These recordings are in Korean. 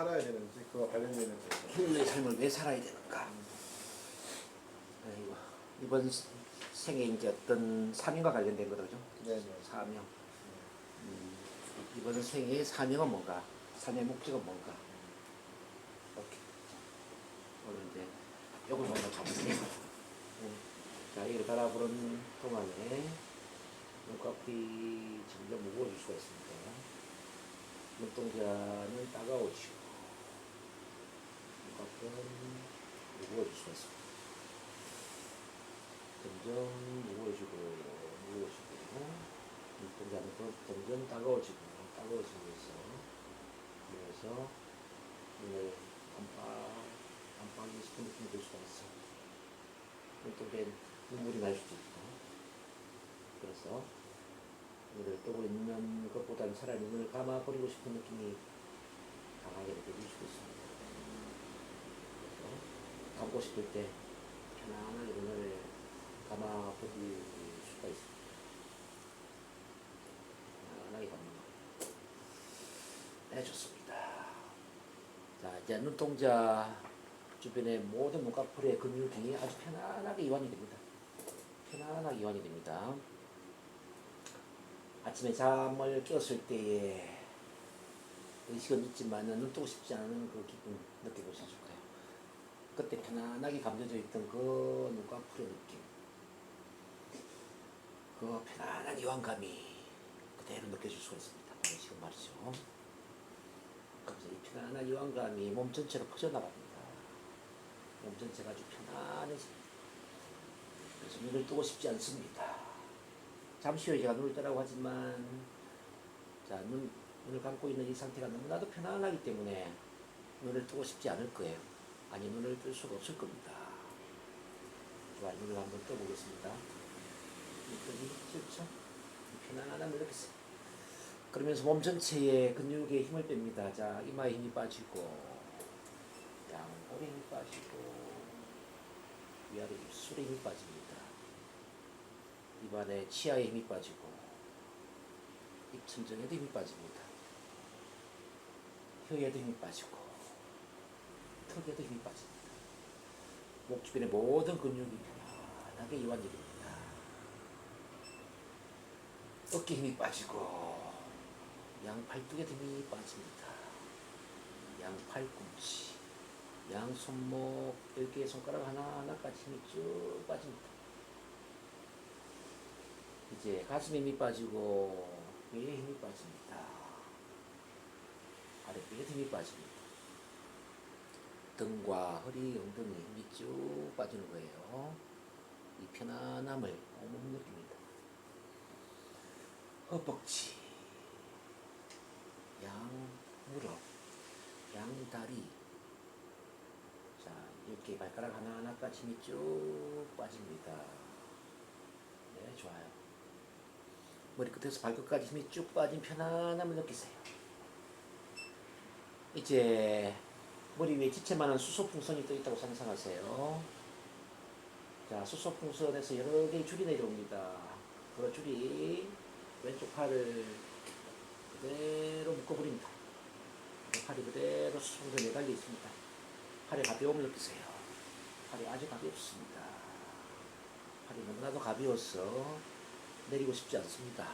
살아야 되는지 그와 관련되는 거. 힐러의 삶을 왜 살아야 되는가? 아이고, 이번 생에 이제 어떤 사명과 관련된 거죠. 네네. 사명. 음, 이번 생의 사명은 뭔가? 삶의 목적은 뭔가? 오케이. 오늘 이제 요걸 먼저. 음, 자, 이걸 바라보는 동안에 눈꺼풀이 점점 무거워질 수가 있습니다. 눈동자는 따가워지고 수가 있습니다. 점점 무거워지고 무거워지고 눈동자는 또 점점 따가워지고 있어. 그래서 눈을 깜빡 깜빡이 싶은 느낌이 들 수가 있어. 눈동자에 눈물이 날 수도 있고. 그래서 눈을 뜨고 있는 것보다는 차라리 눈을 감아버리고 싶은 느낌이 강하게 느껴질 수도 있습니다. 감고 싶을 때 편안하게 눈을 감아 버릴 수가 있습니다. 편안하게 감는 거. 네, 좋습니다. 자, 이제 눈동자 주변의 모든 눈꺼풀의 근육이 아주 편안하게 이완이 됩니다. 편안하게 이완이 됩니다. 아침에 잠을 깼을 때에 의식은 있지만 눈 뜨고 싶지 않은 그 기분 거예요. 그때 편안하게 감겨져 있던 그 눈꺼풀의 느낌, 그 편안한 이완감이 그대로 느껴질 수가 있습니다. 지금 말이죠. 그래서 이 편안한 이완감이 몸 전체로 퍼져나갑니다. 몸 전체가 아주 편안해집니다. 그래서 눈을 뜨고 싶지 않습니다. 잠시 후에 제가 눈을 뜨라고 하지만 자, 눈, 눈을 감고 있는 이 상태가 너무나도 편안하기 때문에 눈을 뜨고 싶지 않을 거예요. 아니 눈을 뜰 수가 없을 겁니다. 좋아요. 눈을 한번 떠보겠습니다. 눈뜨기 싫죠? 편안함을 느끼세요. 그러면서 몸 전체에 근육에 힘을 뺍니다. 자, 이마에 힘이 빠지고 양볼에 힘이 빠지고 위아래 입술에 힘이 빠집니다. 입안에 치아에 힘이 빠지고 입천정에도 힘이 빠집니다. 혀에도 힘이 빠지고 턱에도 힘이 빠집니다. 목 주변의 모든 근육이 편안하게 이완이 됩니다. 어깨 힘이 빠지고 양 팔뚝에도 힘이 빠집니다. 양 팔꿈치, 양 손목 10개의 손가락 하나하나까지 힘이 쭉 빠집니다. 이제 가슴에 힘이 빠지고 배에 힘이 빠집니다. 아랫배에 힘이 빠집니다. 등과 허리, 엉덩이 힘이 쭉 빠지는 거예요. 이 편안함을 온몸 느낍니다. 허벅지, 양 무릎, 양 다리. 자, 이렇게 발가락 하나하나까지 힘이 쭉 빠집니다. 네, 좋아요. 머리끝에서 발끝까지 힘이 쭉 빠진 편안함을 느끼세요. 이제 머리 위에 지체만한 수소풍선이 떠 있다고 상상하세요. 자, 수소풍선에서 여러 개의 줄이 내려옵니다. 그 줄이 왼쪽 팔을 그대로 묶어버립니다. 그 팔이 그대로 수소풍선에 매달려 있습니다. 팔의 가벼움을 느끼세요. 팔이 아주 가볍습니다. 팔이 너무나도 가벼워서 내리고 싶지 않습니다.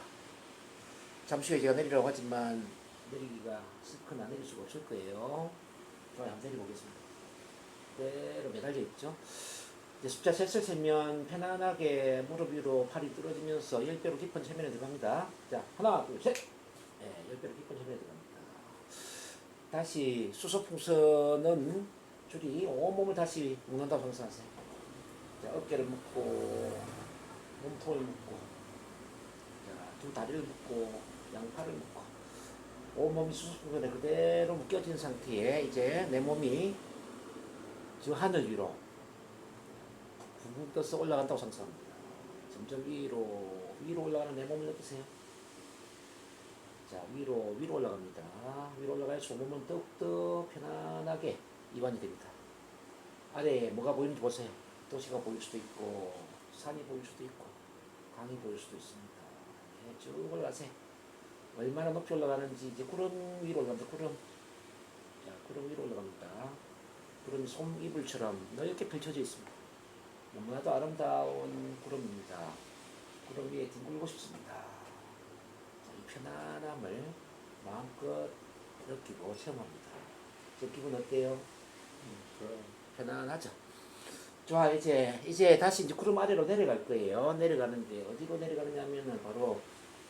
잠시 후에 제가 내리라고 하지만 내리기가 슬크나 내릴 수가 없을 거예요. 좋아요. 한번 내려보겠습니다. 그대로 매달려 있죠. 이제 숫자 셋을 세면 편안하게 무릎 위로 팔이 떨어지면서 10배로 깊은 체면에 들어갑니다. 자, 하나, 둘, 셋! 네, 10배로 깊은 체면에 들어갑니다. 다시 수소풍선은 줄이 온몸을 다시 묶는다고 상상하세요. 자, 어깨를 묶고, 몸통을 묶고, 자, 두 다리를 묶고, 양팔을 묶고, 온몸이 수소풍선에 그대로 묶여진 상태에 이제 내 몸이 저 하늘 위로 붕붕 떠서 올라간다고 상상합니다. 점점 위로, 위로 올라가는 내 몸을 느끼세요. 자, 위로, 위로 올라갑니다. 위로 올라가서 몸은 더욱더 편안하게 이완이 됩니다. 아래에 뭐가 보이는지 보세요. 도시가 보일 수도 있고, 산이 보일 수도 있고, 강이 보일 수도 있습니다. 네, 쭉 올라가세요. 얼마나 높이 올라가는지 이제 구름 위로 올라갑니다. 구름. 자, 구름 위로 올라갑니다. 구름이 솜이불처럼 넓게 펼쳐져 있습니다. 너무나도 아름다운 구름입니다. 구름 위에 뒹굴고 싶습니다. 자, 이 편안함을 마음껏 느끼고 체험합니다. 저 기분 어때요? 음. 편안하죠. 좋아 이제 이제 다시 이제 구름 아래로 내려갈 거예요. 내려가는데 어디로 내려가느냐면은 바로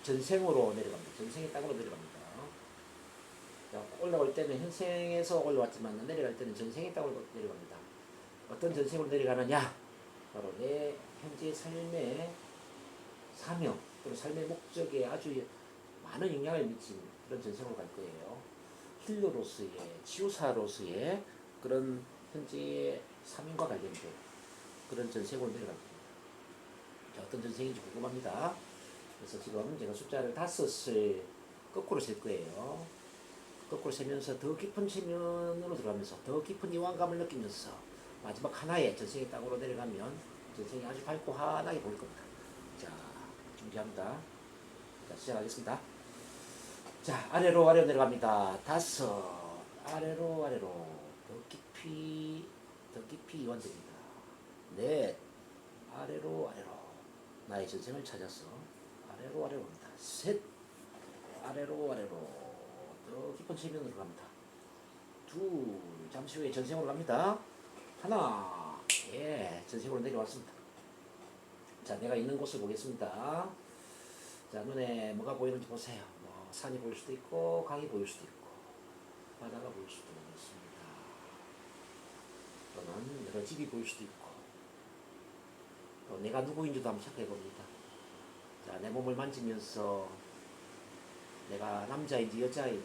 전생으로 내려갑니다. 전생의 땅으로 내려갑니다. 자, 올라올 때는 현생에서 올라왔지만 내려갈 때는 전생의 땅으로 내려갑니다. 어떤 전생으로 내려가느냐? 바로 내 현재 삶의 사명 또는 삶의 목적에 아주 많은 영향을 미친 그런 전생으로 갈 거예요. 힐러로서의 치유사로서의 그런 현재의 사명과 관련된 그런 전생으로 내려갑니다. 자, 어떤 전생인지 궁금합니다. 그래서 지금 제가 숫자를 다섯을 거꾸로 셀 거예요. 거꾸로 세면서 더 깊은 체면으로 들어가면서 더 깊은 이완감을 느끼면서 마지막 하나의 전생의 땅으로 내려가면 전생이 아주 밝고 환하게 보일 겁니다. 자, 준비합니다. 자, 시작하겠습니다. 자, 아래로 아래로 내려갑니다. 다섯, 아래로 아래로 더 깊이 더 깊이 이완됩니다. 넷, 아래로 아래로 나의 전생을 찾아서 아래로 아래로 갑니다. 셋, 아래로 아래로 더 깊은 체면으로 갑니다. 둘, 잠시 후에 전생으로 갑니다. 하나, 예, 전생으로 내려왔습니다. 자, 내가 있는 곳을 보겠습니다. 자, 눈에 뭐가 보이는지 보세요. 뭐, 산이 보일 수도 있고, 강이 보일 수도 있고, 바다가 보일 수도 있습니다. 또는 여러 집이 보일 수도 있고, 또 내가 누구인지도 한번 체크해 봅니다. 자, 내 몸을 만지면서 내가 남자인지 여자인지,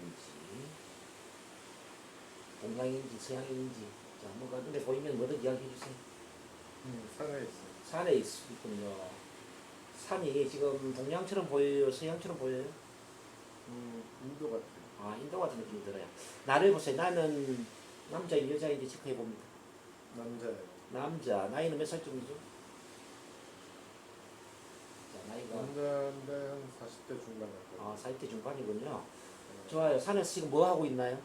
동양인지 서양인지, 자, 뭐가 눈에 보이면 뭐든 이야기해 주세요. 음, 산에 있어요. 산에 있- 있군요. 산이 지금 동양처럼 보여요? 서양처럼 보여요? 음, 인도 같아요. 아, 인도 같은 느낌이 들어요. 나를 보세요. 나는 남자인지 여자인지 체크해 봅니다. 남자예요. 남자, 나이는 몇 살쯤이죠? 자, 나이가 남자인데 한 40대 중반. 아, 40대 중반이군요. 네. 좋아요. 산에서 지금 뭐 하고 있나요?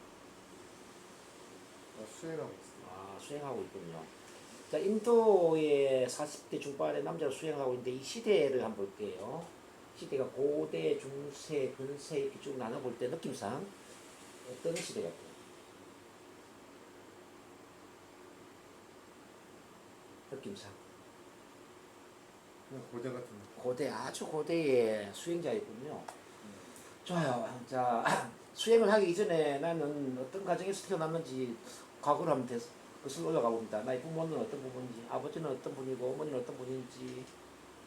아, 수행하고 있어요. 아, 수행하고 있군요. 자, 인도의 40대 중반의 남자가 수행하고 있는데 이 시대를 한번 볼게요. 시대가 고대, 중세, 근세 이렇게 쭉 나눠볼 때 느낌상 어떤 시대 같아요? 느낌상. 고대 같은. 고대, 아주 고대의 수행자이군요. 좋아요. 자, 수행을 하기 이전에 나는 어떤 가정에서 태어났는지 과거로 하면 돼, 그것을 올라가 봅니다. 나의 부모는 어떤 부분인지, 아버지는 어떤 분이고, 어머니는 어떤 분인지,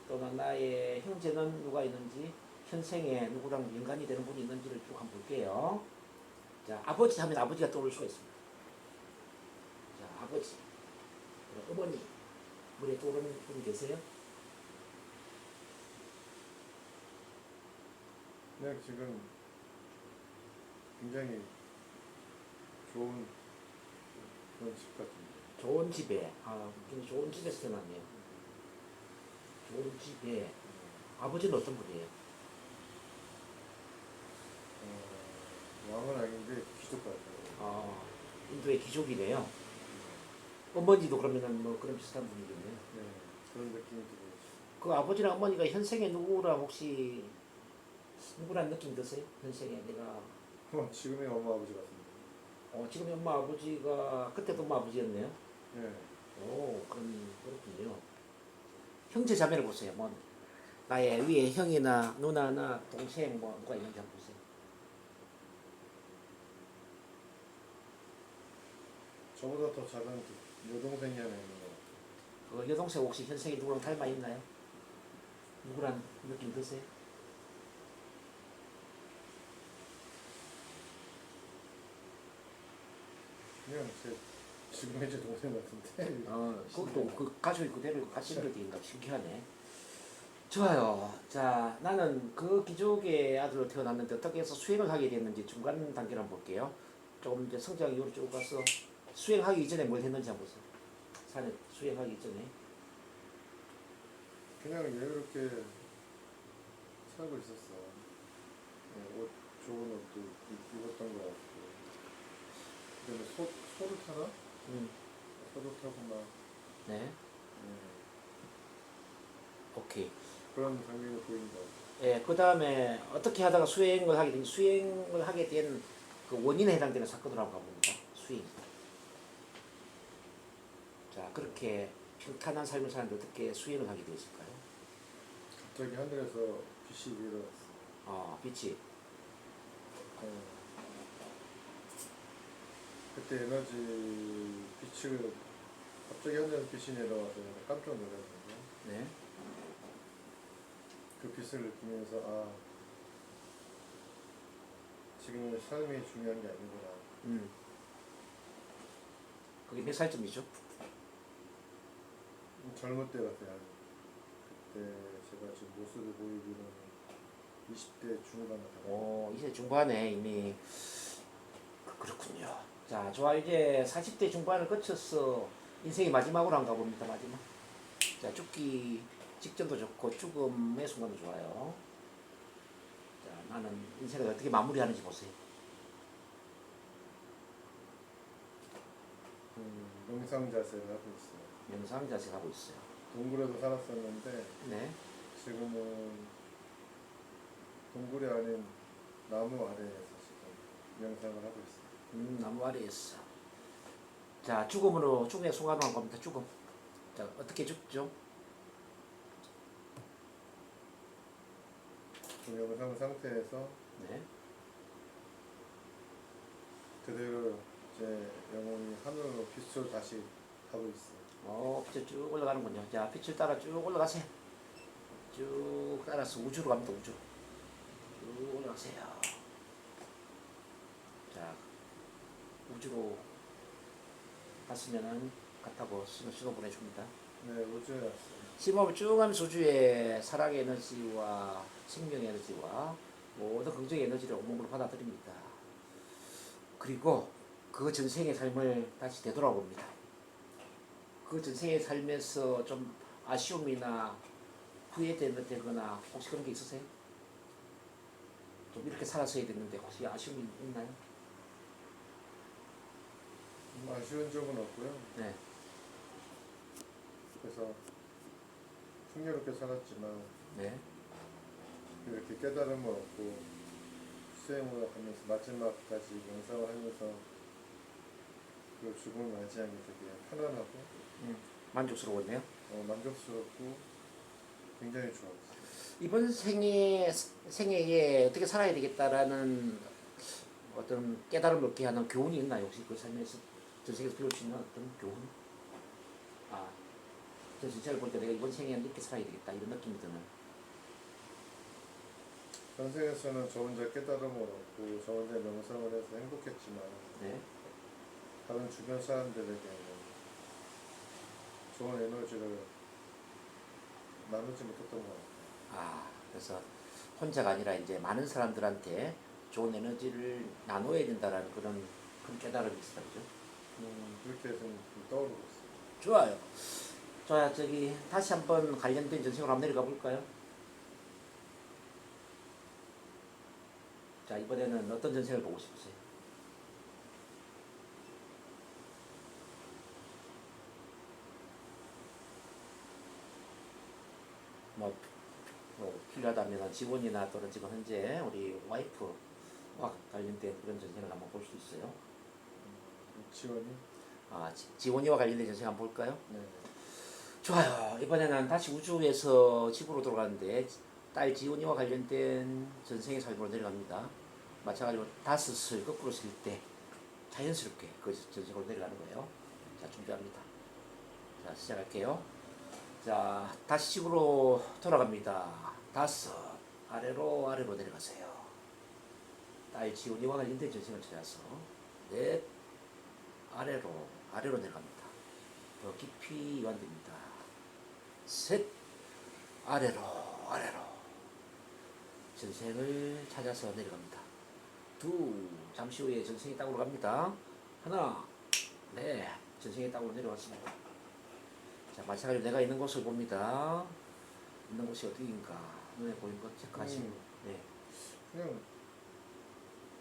또는 나의 형제는 누가 있는지, 현생에 누구랑 연관이 되는 분이 있는지를 쭉 한번 볼게요. 자, 아버지 하면 아버지가 떠오를 수가 있습니다. 자, 아버지, 어머니, 물에 떠오르는 분이 계세요? 그냥 지금 굉장히 좋은 그런 집 같은데. 좋은 집에, 아, 굉장히 좋은 집에서 태어났네요. 좋은 집에, 아버지는 어떤 분이에요? 어, 왕은 아닌데 귀족 같아요. 아, 인도의 귀족이네요. 어머니도 그러면은 뭐 그런 비슷한 분이겠네요. 네, 그런 느낌이 들어요. 그 아버지랑 어머니가 현생에 누구랑 혹시 누구란 느낌 드세요? 현생에 내가 어, 지금의 엄마 아버지 같은데. 어, 지금 엄마 아버지가 그때도 엄마 아버지였네요. 네. 오, 그런 그렇군요. 형제 자매를 보세요. 뭐 나의 위에 형이나 누나나 동생 뭐 누가 있는지 한번 보세요. 저보다 더 작은 그 여동생이 하나 있는 것 같아요. 그 여동생 혹시 현생에 누구랑 닮아 있나요? 누구란 느낌 드세요? 그냥 제 지금의 제 동생 같은데. 어, 그것도 그 가족이 그대로 같이 있는 게인가 신기하네. 좋아요. 자, 나는 그 귀족의 아들로 태어났는데 어떻게 해서 수행을 하게 됐는지 중간 단계를 한번 볼게요. 조금 이제 성장 이후로 쭉 가서 수행하기 이전에 뭘 했는지 한번 보세요. 산에 수행하기 이전에. 그냥 여유롭게 살고 있었어. 네, 옷 좋은 옷도 입- 입었던 것 같고. 때문에 소, 소를 타나? 음, 소를 타고 막 네. 예, 오케이. 그런 장면이 같아요. 예, 그 다음에 어떻게 하다가 수행을 하게 된, 수행을 하게 된 그 원인에 해당되는 사건으로 한번 가봅니다. 수행. 자, 그렇게 평탄한 삶을 사는데 어떻게 수행을 하게 되었을까요? 갑자기 하늘에서 빛이 내려왔어요. 아, 빛이. 어, 그때 에너지 빛을 갑자기 하늘에서 빛이 내려와서 깜짝 놀랐는데 네. 그 빛을 느끼면서 아 지금은 삶이 중요한 게 아니구나. 음. 그게 몇 살쯤이죠? 젊을 때 같아요. 그때 제가 지금 모습을 보이기로는 20대 중반 같아요. 오, 이제 중반에 이미 그- 그렇군요. 자, 좋아 이제 40대 중반을 거쳐서 인생의 마지막으로 한가 봅니다. 마지막. 자, 죽기 직전도 좋고 죽음의 순간도 좋아요. 자, 나는 인생을 어떻게 마무리하는지 보세요. 음, 명상 자세를 하고 있어요. 명상 자세 하고 있어요. 동굴에서 살았었는데 네. 지금은 동굴이 아닌 나무 아래에서 지금 명상을 하고 있어요. 음, 나무 아래에서. 자, 죽음으로 죽음의 순간으로 한 겁니다. 죽음. 자, 어떻게 죽죠? 그 명상 상태에서 네. 그대로 제 영혼이 하늘로 빛으로 다시 가고 있어요. 어, 빛을 쭉 올라가는군요. 자, 빛을 따라 쭉 올라가세요. 쭉 따라서 우주로 갑니다, 우주. 쭉 올라가세요. 자, 우주로 갔으면은 갔다고 신호, 신호 보내줍니다. 네, 우주에 왔어요. 심호흡을 쭉 하면서 우주의 사랑의 에너지와 생명의 에너지와 모든 긍정의 에너지를 온몸으로 받아들입니다. 그리고 그 전생의 삶을 다시 되돌아봅니다. 그 전생의 삶에서 좀 아쉬움이나 후회되거나 혹시 그런 게 있으세요? 좀 이렇게 살았어야 됐는데 혹시 아쉬움이 있나요? 뭐 아쉬운 적은 없고요. 네. 그래서 풍요롭게 살았지만 네. 이렇게 깨달음을 얻고 수행을 하면서 마지막까지 명상을 하면서 그 죽음을 맞이하는 게 되게 편안하고 만족스러웠네요. 어, 만족스럽고 굉장히 좋았어요. 이번 생에 생애에 어떻게 살아야 되겠다라는 어떤 깨달음을 얻게 하는 교훈이 있나요? 혹시 그 삶에서 전생에서 배울 수 있는 어떤 교훈? 아, 저 전생을 볼때 내가 이번 생에는 이렇게 살아야 되겠다 이런 느낌이 드는. 전생에서는 저 혼자 깨달음을 얻고 저 혼자 명상을 해서 행복했지만 네. 다른 주변 사람들에게는 좋은 에너지를 나누지 못했던 것 같아요. 아, 그래서 혼자가 아니라 이제 많은 사람들한테 좋은 에너지를 나눠야 된다라는 그런 큰 깨달음이. 그죠? 음, 그렇게 해서 좀 떠오르고 있어요. 좋아요. 자, 저기 다시 한번 관련된 전생으로 한번 내려가 볼까요? 자, 이번에는 어떤 전생을 보고 싶으세요? 뭐, 뭐 필요하다면 직원이나 또는 지금 현재 우리 와이프와 관련된 그런 전생을 한번 볼 수 있어요. 음, 지원이? 아, 지- 지원이와 관련된 전생 한번 볼까요? 네. 좋아요. 이번에는 다시 우주에서 집으로 돌아가는데 딸 지훈이와 관련된 전생의 삶으로 내려갑니다. 마찬가지로 다섯을 거꾸로 쓸 때 자연스럽게 그 전생으로 내려가는 거예요. 자, 준비합니다. 자, 시작할게요. 자, 다시 집으로 돌아갑니다. 다섯, 아래로 아래로 내려가세요. 딸 지훈이와 관련된 전생을 찾아서 넷, 아래로 아래로 내려갑니다. 더 깊이 이완됩니다. 셋 아래로 아래로 전생을 찾아서 내려갑니다. 둘 잠시 후에 전생이 땅으로 갑니다. 하나 네 전생이 땅으로 내려왔습니다. 자 마찬가지로 내가 있는 곳을 봅니다. 있는 곳이 어디인가 눈에 보이는 것 체크하시고 음. 네 그냥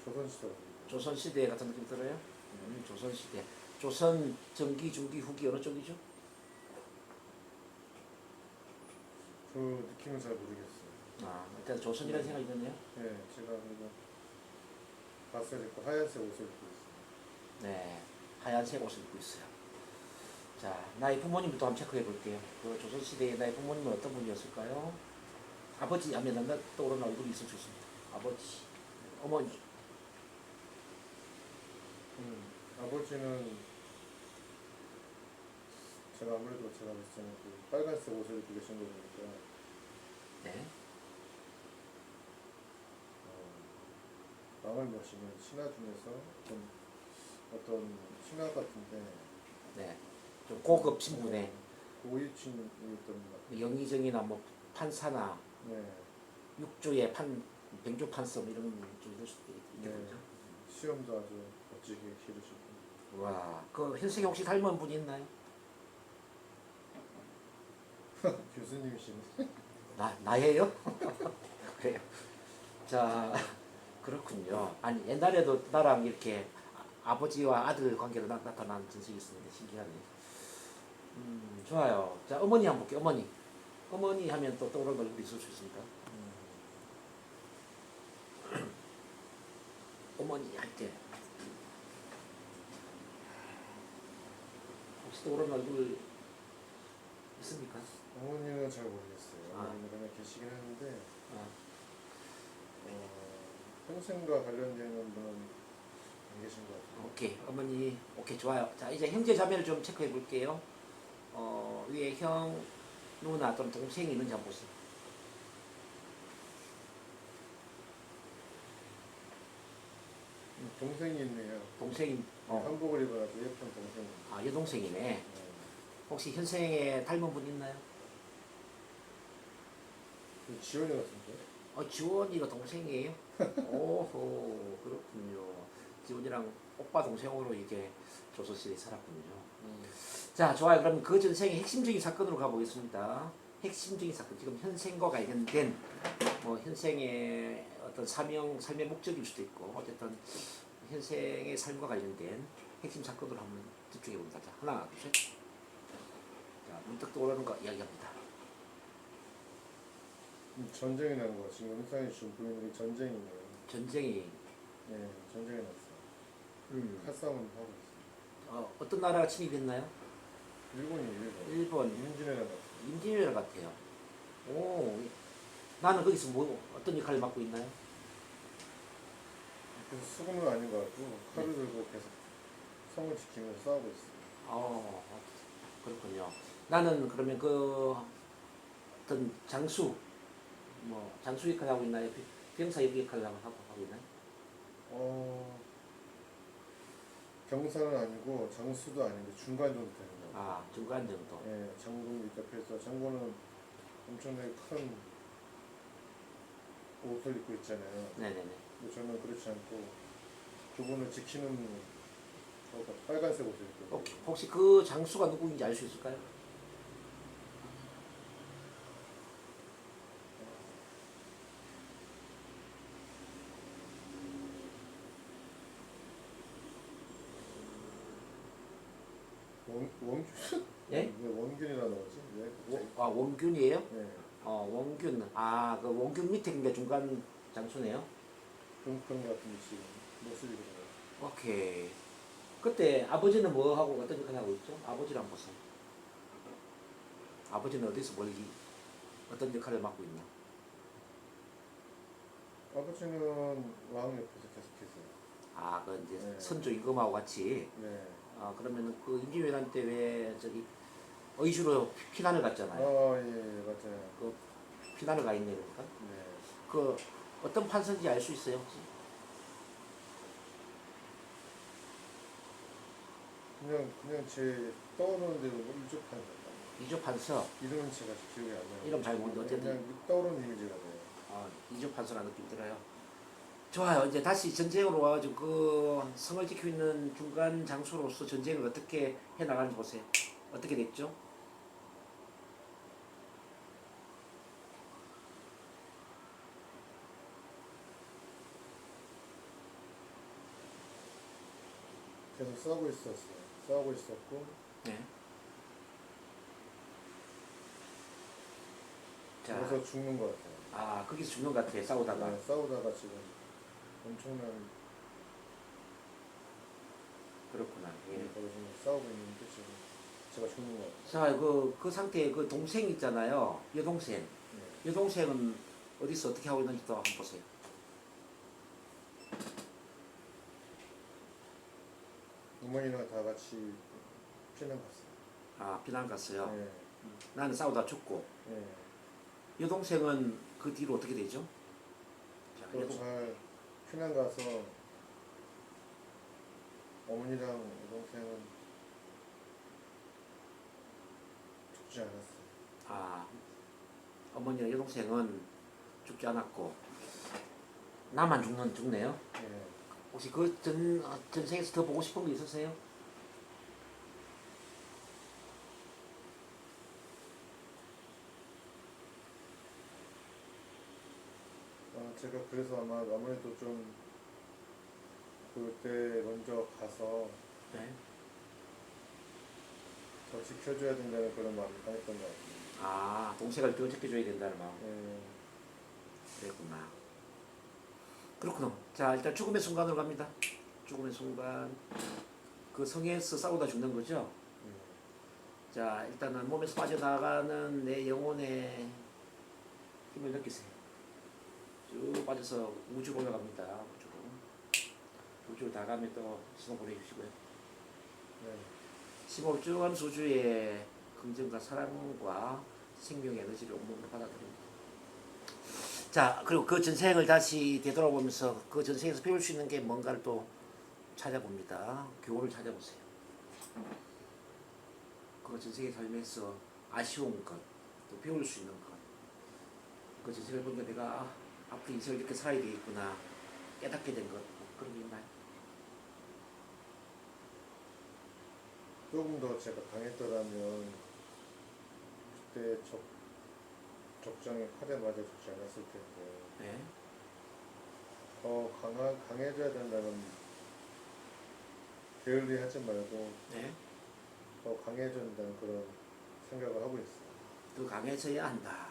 조선시대 조선 시대 같은 느낌 들어요? 음, 조선시대. 조선 전기, 중기, 후기 어느 쪽이죠? 그 느낌은 잘 모르겠어요. 아, 일단 조선이라는 생각이 드네요. 네, 제가 그리고 봤어야 됐고 하얀색 옷을 입고 있어요. 네, 하얀색 옷을 입고 있어요. 자, 나의 부모님부터 한번 체크해 볼게요. 그 조선시대의 나의 부모님은 어떤 분이었을까요? 아버지 하면 떠오르는 얼굴이 있을 수 있습니다. 아버지, 어머니. 음, 아버지는 제가 아무래도 제가 봤을 때는 그 빨간색 옷을 입고 계신 거 보니까 네, 어, 마음을 모시는 신하 중에서 좀 어떤 신하 같은데 네. 좀 고급 신분의 고위층이 있던 것 같아요. 영의정이나 뭐 판사나 네, 육조의 판, 병조 판서 뭐 이런 될 수도 네. 있겠죠. 시험도 아주 멋지게 치르시고 와, 그 현생에 혹시 닮은 분이 있나요? 교수님이시네. 나 나예요? 그래요. 자 그렇군요. 아니 옛날에도 나랑 이렇게 아- 아버지와 아들 관계로 나, 나타난 전설이 있었는데 신기하네. 음 좋아요. 자 어머니 한번 볼게요. 어머니. 어머니 하면 또 떠오르는 얼굴이 있을 수 있습니다. 어머니 할 때. 혹시 떠오르는 얼굴 있습니까? 어머니는 잘 모르겠어요. 아. 어머니는 계시긴 하는데 아, 어, 평생과 관련되는 분은 안 계신 것 같아요. 오케이 어머니 오케이 좋아요 자 이제 형제 자매를 좀 체크해 볼게요 어 위에 형 누나 또는 동생이 있는지 한번 보세요 음, 동생이 있네요. 동생이 어, 한복을 입어가지고 예쁜 동생이. 아 여동생이네 네. 혹시 현생에 닮은 분 있나요? 그 지원이 같은데? 어 지원이가 동생이에요? 오호 그렇군요 지원이랑 오빠 동생으로 이게 조선시대에 살았군요 자 좋아요 그럼 그 전생의 핵심적인 사건으로 가보겠습니다 핵심적인 사건 지금 현생과 관련된 뭐 현생의 어떤 사명 삶의 목적일 수도 있고 어쨌든 현생의 삶과 관련된 핵심 사건으로 한번 집중해 봅니다 자 하나 둘 셋 자 문득 떠오르는 거 이야기합니다 음, 전쟁이 난 거. 지금 영상에 지금 보이는 게 전쟁이네요. 전쟁이 네, 전쟁이 났어요. 음, 칼싸움을 하고 있어요. 어, 어떤 나라가 침입했나요? 일본이 일본. 일본 임진왜란 났어요. 임진왜란 같아요 오 나는 거기서 뭐 어떤 역할을 맡고 있나요? 그래서 수군은 아닌 것 같고 칼을 들고 계속 성을 지키면서 싸우고 있어요. 어, 그렇군요. 나는 그러면 그 어떤 장수, 뭐 장수 역할 하고 있나요? 비- 병사 역할을 하고 하고 있나요? 어, 병사는 아니고 장수도 아닌데 중간 정도 되는 거. 아 중간 정도. 예, 장군 밑에 앞에서 장군은 엄청나게 큰 옷을 입고 있잖아요. 네네네. 근데 저는 그렇지 않고 그분을 지키는 어, 빨간색 옷을 입고 혹- 혹시 그 장수가 누구인지 알 수 있을까요? 원, 원균? 예? 왜 원균이라 나오지? 왜? 아 원균이에요? 네, 어 원균. 아 그 원균 밑에 그게 중간 장수네요. 그런, 그런 것 같은 지금 모습이 그래요. 오케이. 그때 아버지는 뭐 하고 어떤 역할 하고 있죠? 아버지랑 보세요. 아버지는 어디서 뭘 이- 어떤 역할을 맡고 있나? 아버지는 왕 옆에서 계속해서 아, 그 이제 네. 선조 임금하고 같이 네. 아 그러면 그 임진왜란 때 왜 저기 의주로 피- 피난을 갔잖아요. 아, 예, 예, 맞아요. 그 피난을 가 있네 그러니까. 네. 그 어떤 판서인지 알 수 있어요 혹시? 그냥 그냥 제 떠오르는 대로 뭐 이족한 이조 판서. 이름은 제가 기억이 안 나요. 이름 잘 모르는데 어쨌든. 그냥 떠오르는 이미지가 돼요. 아, 이조 판서라는 느낌 들어요. 좋아요. 이제 다시 전쟁으로 와가지고 그 성을 지키고 있는 중간 장수로서 전쟁을 어떻게 해 나가는지 보세요. 어떻게 됐죠? 계속 싸우고 있었어요. 싸우고 있었고 네. 자, 그래서 죽는 것 같아요. 아 거기서 죽는 것 같아 싸우다가. 네, 싸우다가 지금 엄청난 그렇구나. 예. 거기서 싸우고 있는데 지금 제가 죽는 것 같아요. 자, 그, 그 상태에 그 동생 있잖아요. 여동생. 네. 여동생은 어디서 어떻게 하고 있는지 또 한번 보세요. 어머니랑 다 같이 피난 갔어요. 아, 비난 갔어요. 네. 나는 싸우다 죽고. 네. 여동생은 그 뒤로 어떻게 되죠? 자, 또 여동, 잘 피난 가서 어머니랑 여동생은 죽지 않았어요. 아, 어머니랑 여동생은 죽지 않았고. 나만 죽는, 죽네요. 네. 혹시 그 전, 아, 전생에서 더 보고 싶은 거 있으세요? 아, 제가 그래서 아마 아무래도 좀 그때 먼저 가서 네. 더 지켜줘야 된다는 그런 마음이 강했던 것 같아요. 아, 동생을 더 지켜줘야 된다는 마음. 네. 그랬구나. 그렇구나. 자, 일단 죽음의 순간으로 갑니다. 죽음의 순간. 그 성에서 싸우다 죽는 거죠? 네. 자, 일단은 몸에서 빠져나가는 내 영혼의 힘을 느끼세요. 쭉 빠져서 우주로 올라갑니다. 우주로. 우주로 다 가면 또 신호 보내주시고요. 네. 신호를 쭉 가면서 우주의 긍정과 사랑과 생명의 에너지를 온몸으로 받아들입니다. 자, 그리고 그 전생을 다시 되돌아보면서 그 전생에서 배울 수 있는 게 뭔가를 또 찾아봅니다. 교훈을 찾아보세요. 그 전생의 삶에서 아쉬운 것, 또 배울 수 있는 것. 그 전생을 보니까 내가 아, 앞으로 인생을 이렇게 살아야 되겠구나 깨닫게 된 것. 뭐 그런 게 있나요? 조금 더 제가 강했더라면 그때 적 적정에 칼에 맞아 죽지 않았을 텐데 네. 더 강하, 강해져야 된다는 게을리하지 말고 네. 더 강해져야 된다는 그런 생각을 하고 있어요. 더 강해져야 한다.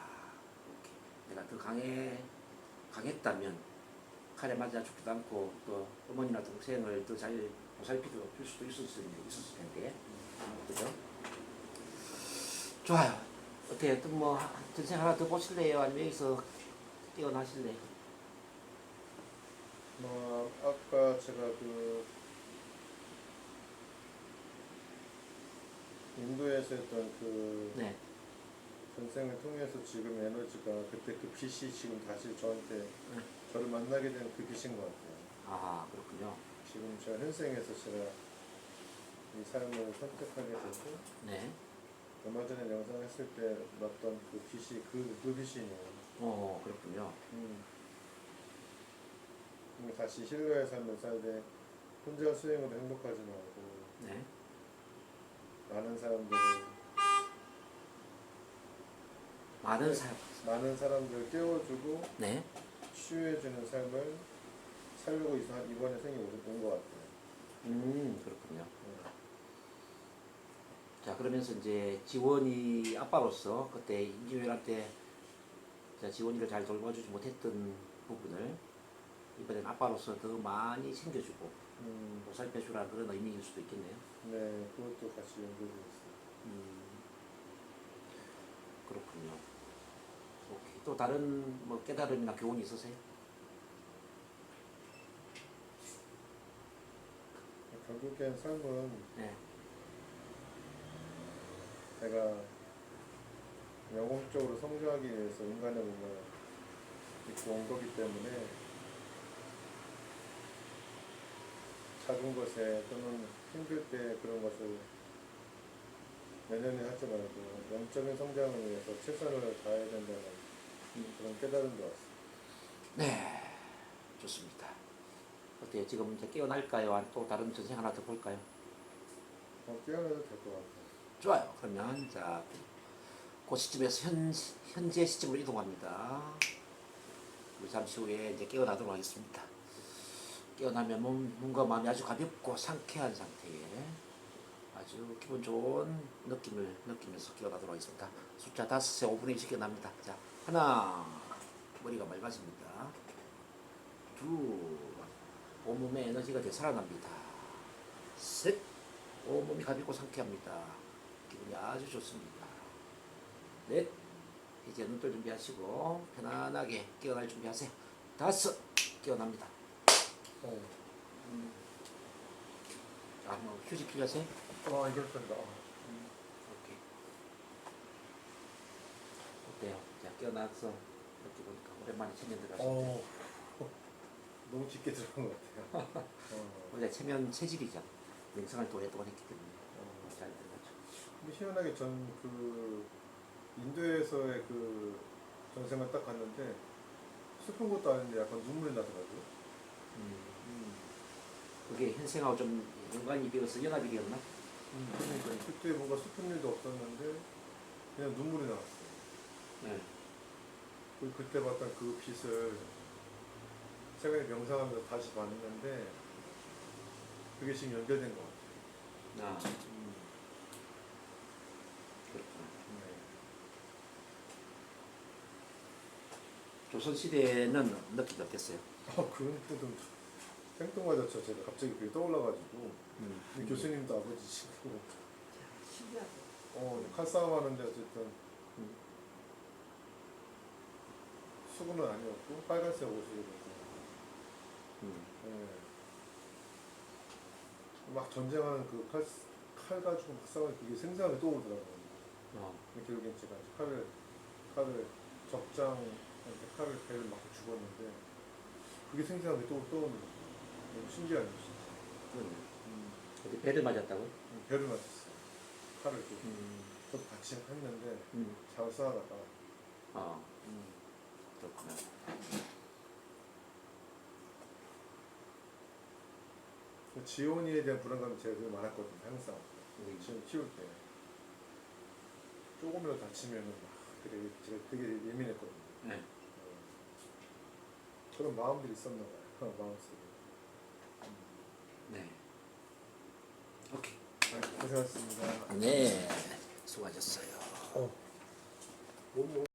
이렇게. 내가 더 강해 강했다면 칼에 맞아 죽지도 않고 또 어머니나 동생을 더 잘 보살피도 줄 수도 있었을, 있었을 텐데 그죠? 좋아요. 어때요? 또뭐 전생 하나 더 보실래요? 아니면 여기서 깨어나실래요? 뭐 아까 제가 그 인도에서 했던 그 네. 전생을 통해서 지금 에너지가 그때 그 빛이 지금 다시 저한테 저를 만나게 된 그 빛인 것 같아요. 아 그렇군요. 지금 제가 현생에서 제가 이 삶을 선택하게 되고 네. 얼마 전에 영상 했을 때 봤던 그 빛이 그, 그 빛이네요. 어 그렇군요. 음. 음, 다시 힐러의 삶을 살되 혼자 수행으로 행복하지 말고 네. 많은 사람들을 많은 사람. 많은 사람들을 깨워주고 네. 치유해주는 삶을 살려고 이사- 이번에 생이 온 것 같아요. 음 그렇군요. 음. 자 그러면서 이제 지원이 아빠로서 그때 임지훈한테 자 지원이를 잘 돌봐주지 못했던 부분을 이번엔 아빠로서 더 많이 챙겨주고 음, 보살펴주라는 그런 의미일 수도 있겠네요. 네, 그것도 같이 연결돼 있어요. 음, 그렇군요. 오케이. 또 다른 뭐 깨달음이나 교훈이 있으세요? 결국엔 삶은 네. 내가 영혼적으로 성장하기 위해서 인간의 몸을 입고 온 거기 때문에 작은 것에 또는 힘들 때 그런 것을 내년에 하지 말고 영적인 성장을 위해서 최선을 다해야 된다는 그런 깨달음도 왔어요. 네. 좋습니다. 어때요? 지금 이제 깨어날까요? 또 다른 전생 하나 더 볼까요? 어, 깨어나도 될 것 같아요. 좋아요. 그러면 자, 그 시점에서 현, 현재 시점으로 이동합니다. 잠시 후에 이제 깨어나도록 하겠습니다. 깨어나면 몸, 몸과 마음이 아주 가볍고 상쾌한 상태에 아주 기분 좋은 느낌을 느끼면서 깨어나도록 하겠습니다. 숫자 다섯에 5분의 1씩 깨어납니다. 자, 하나, 머리가 맑아집니다. 둘, 온몸의 에너지가 되살아납니다. 셋, 온몸이 가볍고 상쾌합니다. 기분이 아주 좋습니다. 넷, 이제 눈뜰 준비하시고 편안하게 깨어날 준비하세요. 다섯, 깨어납니다. 어, 아, 뭐 휴식 필요하세요? 어 알겠습니다. 오케이. 어때요? 자, 깨어나서 이렇게 보니까 오랜만에 체면 들어가서 어, 너무 깊게 들어간 것 같아요. 어, 원래 체면 체질이죠. 명상을 또 오랫동안 했기 때문에 어. 희한하게 전 그 인도에서의 그 전생을 딱 갔는데 슬픈 것도 아닌데 약간 눈물이 나더라고요. 음. 그게 현생하고 좀 연관이 되어서 연합이 되었나? 그러니까 그때 뭔가 슬픈 일도 없었는데 그냥 눈물이 나왔어요. 네. 그 그때 봤던 그 빛을 최근에 명상하면서 다시 봤는데 그게 지금 연결된 것 같아요. 아, 음. 그렇구나. 네. 조선 시대는 느낌이 어땠어요? 아 그건 또좀 생뚱맞았죠. 제가 갑자기 그게 떠올라가지고 음. 근데 교수님도 아버지시고 신기하다. 어 칼싸움 하는데 어쨌든 음. 수군은 아니었고 빨간색 옷을 입고 음. 예. 막 전쟁하는 그 칼 칼 가지고 막 싸우는 그게 생생하게 떠오르더라고요. 어. 근데 결국엔 제가 이제 칼을 칼을 적장 한테 칼을 배를 맞고 죽었는데 그게 생생하게 또 떠오르는 거예요. 너무 신기한 일이죠. 그러네. 어디 배를 맞았다고? 음, 배를 맞았어요. 칼을 또 음. 저도 같이 했는데 음. 잘 싸우다가 아, 음. 그렇구나. 그 지원이에 대한 불안감이 제가 되게 많았거든요. 항상 음. 지금 키울 때 조금이라도 다치면은 막 되게 제가 되게 예민했거든요. 네. 어. 그런 마음들이 있었나 봐요. 마음속에. 네. 오케이. 네, 고생하셨습니다. 네. 수고하셨어요. 어. 너무